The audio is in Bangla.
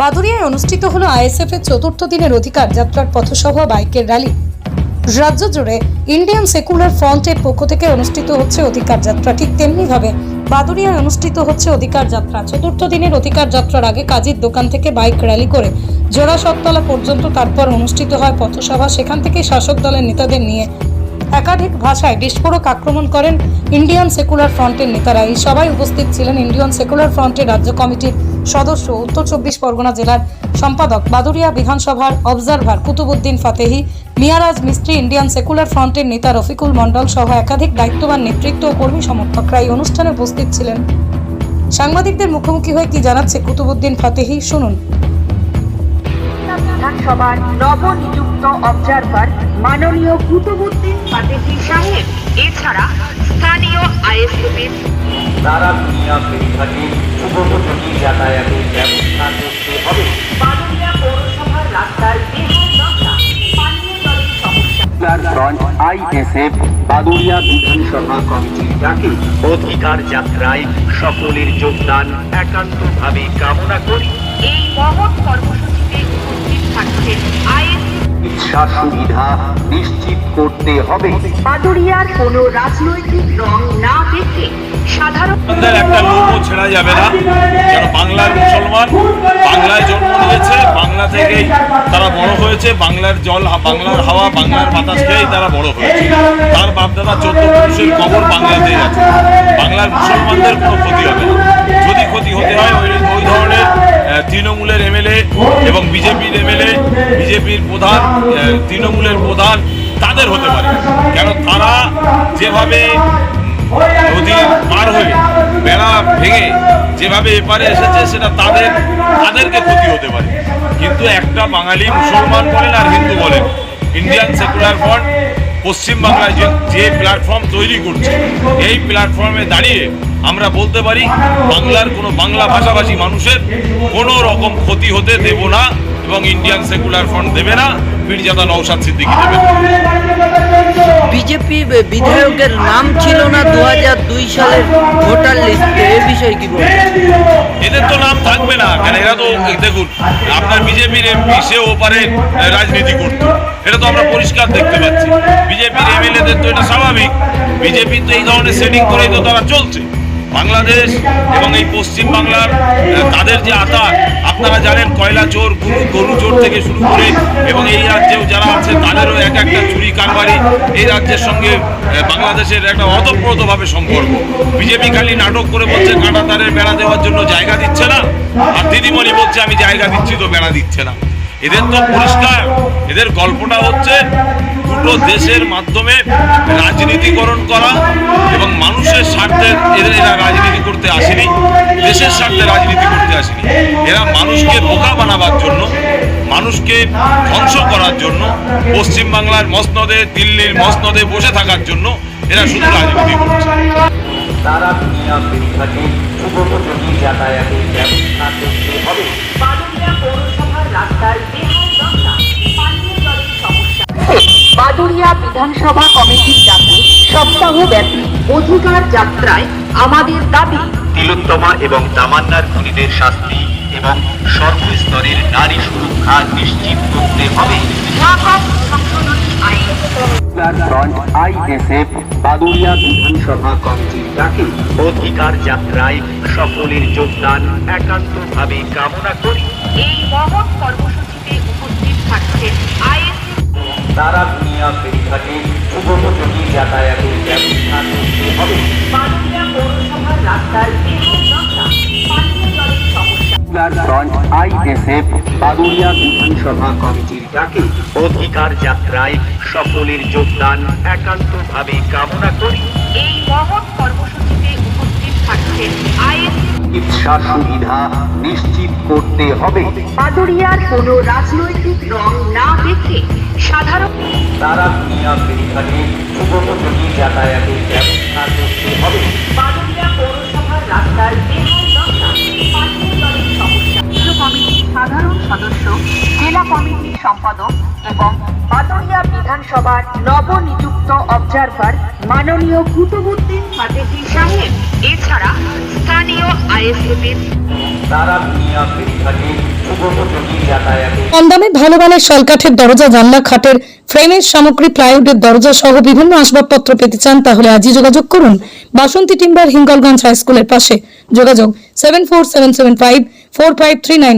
বাদুরিয়ায় অনুষ্ঠিত হলো আইএসএফ এর চতুর্থ দিনের অধিকার যাত্রার পথসভা বাইকের র্যালি। রাজ্য জুড়ে ইন্ডিয়ান সেকুলার ফ্রন্টের পক্ষ থেকে অনুষ্ঠিত হচ্ছে অধিকার যাত্রা। ঠিক তেমনিভাবে বাদুরিয়ায় অনুষ্ঠিত হচ্ছে অধিকার যাত্রা। চতুর্থ দিনের অধিকার যাত্রার আগে কাজীর দোকান থেকে বাইক র্যালি করে জোড়া সততলা পর্যন্ত তারপর অনুষ্ঠিত হয় পথসভা। সেখান থেকে শাসক দলের নেতাদের নিয়ে একাধিক ভাষায় বিস্ফোরক আক্রমণ করেন ইন্ডিয়ান সেকুলার ফ্রন্টের নেতারা। এই সবাই উপস্থিত ছিলেন ইন্ডিয়ান সেকুলার ফ্রন্টের রাজ্য কমিটির সদস্য উত্তর চব্বিশ পরগনা জেলার সম্পাদক বাদুরিয়া বিধানসভার অবজারভার কুতুবুদ্দিন ফাতেহি, মিয়ারাজ মিস্ত্রি ইন্ডিয়ান সেকুলার ফ্রন্টের নেতা রফিকুল মণ্ডল সহ একাধিক দায়িত্ববান নেতৃত্ব ও কর্মী সমর্থকরা এই অনুষ্ঠানে উপস্থিত ছিলেন। সাংবাদিকদের মুখোমুখি হয়ে কি জানাচ্ছে কুতুবুদ্দিন ফাতেহি? শুনুন। বিধানসভার নবনিযুক্ত অবজারভার মাননীয় কুতুবুদ্দিন ফাতেহি সাহেব, এছাড়া স্থানীয় সারা দুনিয়া পরীক্ষাকে উপযোগী যাতায়াতের ব্যবস্থা করতে হবে। পৌরসভার রাস্তার ফ্রন্ট আইএসএফ বিধানসভা ডাকে অধিকার যাত্রায় সকলের যোগদান একান্তভাবে কামনা করি। এই মহৎ কর্মসূচিতে উপস্থিত থাকছেন চিকিৎসা সুবিধা নিশ্চিত করতে হবে। বাদুড়িয়ার কোনো রাজনৈতিক রং না দেখে সাধারণ একটা লোকও ছেড়া যাবে না। যেন বাংলার মুসলমান? বাংলায় জন্ম নিয়েছে বাংলা থেকেই তারা বড় হয়েছে বাংলার জল বাংলার হাওয়া বাংলার বাতাস খেয়েই তারা বড় হয়েছে। তার বাপদাদা চোদ্দ পুরুষের কবর বাংলাতেই আছে। বাংলার মুসলমানদের কোনো ক্ষতি হবে না। যদি ক্ষতি হতে হয় ওই ওই ধরনের তৃণমূলের এমএলএ এবং বিজেপির এমএলএ বিজেপির প্রধান তৃণমূলের প্রধান তাদের হতে পারে। কেন তারা যেভাবে নদী পার হয়ে বেড়া ভেঙে যেভাবে এপারে এসেছে, সেটা তাদের তাদেরকে ক্ষতি হতে পারে। কিন্তু একটা বাঙালি মুসলমান বলেন আর হিন্দু বলেন ইন্ডিয়ান সেকুলার ফ্রন্ট পশ্চিমবাংলায় যে যে প্ল্যাটফর্ম তৈরি করছে, এই প্ল্যাটফর্মে দাঁড়িয়ে আমরা বলতে পারি, বাংলার কোনো বাংলা ভাষাভাষী মানুষের কোনো রকম ক্ষতি হতে দেব না। এবং ইন্ডিয়ান সেকুলার ফ্রন্ট দেবে না পীরজাদা নৌসাদ সিদ্দিকি দেবে। বিজেপি বিধায়কের নাম ছিল না দু সালের ভোটার লিস্টে এ বিষয়ে কি বলবেন এদের তো নাম থাকবে না কেন এরা তো দেখুন আপনার বিজেপির এমপি সে ওপারে রাজনীতি করতো। এটা তো আমরা পরিষ্কার দেখতে পাচ্ছি। বিজেপির এমএলএদের তো এটা স্বাভাবিক। বিজেপি তো এই ধরনের সেটিং করেই তো তারা চলছে। বাংলাদেশ এবং এই পশ্চিম বাংলার তাদের যে আতার, আপনারা জানেন কয়লা চোর, গরু গরু চোর থেকে শুরু করে এবং এই রাজ্যেও যারা আছে, তাদেরও এক একটা চুরি কারবারি এই রাজ্যের সঙ্গে বাংলাদেশের একটা অতপ্রতভাবে সম্পর্ক। বিজেপি খালি নাটক করে বলছে, কাঁটা তারের বেড়া দেওয়ার জন্য জায়গা দিচ্ছে না। আর দিদিমণি বলছে, আমি জায়গা দিচ্ছি তো বেড়া দিচ্ছে না। এদের তো পরিষ্কার, এদের গল্পটা হচ্ছে দুটো দেশের মাধ্যমে রাজনীতিকরণ করা এরা রাজনীতি করতে আসেনি দেশের স্বার্থে রাজনীতি করতে আসেনি। এরা মানুষকে বোকা বানাবার জন্য মানুষকে ধ্বংস করার জন্য পশ্চিমবাংলার মসনদে দিল্লির মসনদে বসে থাকার জন্য এরা শুধু রাজনীতি করছে। যাতায়াতের ব্যবস্থা করতে হবে। পৌরসভার রাস্তার বাদুড়িয়া বিধানসভা কমিটির ডাকে সপ্তাহব্যাপী অধিকার যাত্রায় আমাদের দাবি। তিলোত্তমা এবং তামান্নার খুনিদের শাস্তি এবং সর্বস্তরের নারী সুরক্ষা নিশ্চিত করতে হবে। আইএসএফ বিধানসভা কমিটির ডাকে। অধিকার যাত্রায় সকলের যোগদান একান্তভাবে কামনা করি। এই মহৎ কর্মসূচিতে উপস্থিত থাকছেন আইএসএফ। সারা দুনিয়া আইএসএফ বাদুড়িয়া বিধানসভা কমিটির ডাকে অধিকার যাত্রায় সকলের যোগদান একান্তভাবে কামনা করি। এই মহৎ কর্মসূচিতে উপস্থিত থাকছেন আইএসএফ চিকিৎসা সুবিধা নিশ্চিত করতে হবে। বাদুড়িয়ার কোনো রাজনৈতিক রং না দেখে সাধারণ সারা দুনিয়া পরীক্ষাকে উপযোগী যাতায়াতের ব্যবস্থা করতে হবে। বাদুড়িয়া পৌরসভার রাস্তার জেলা কমিটির সম্পাদক এবং বাদুড়িয়া বিধানসভার নবনিযুক্ত অবজারভার মাননীয় কুতুবুদ্দিন ফাতেহি সাহেব। এছাড়া স্থানীয় আইএসএফের সারা দুনিয়া পরীক্ষাকে কম দামে ভালো মানের শালকাঠের দরজা জানলা খাটের ফ্রেমের সামগ্রী প্লাইউডের দরজা সহ বিভিন্ন আসবাবপত্র পেতে চান তাহলে আজই যোগাযোগ করুন বাসন্তী টিম্বার হিঙ্গলগঞ্জ হাই স্কুলের পাশে। যোগাযোগ seven four seven seven five four five three nine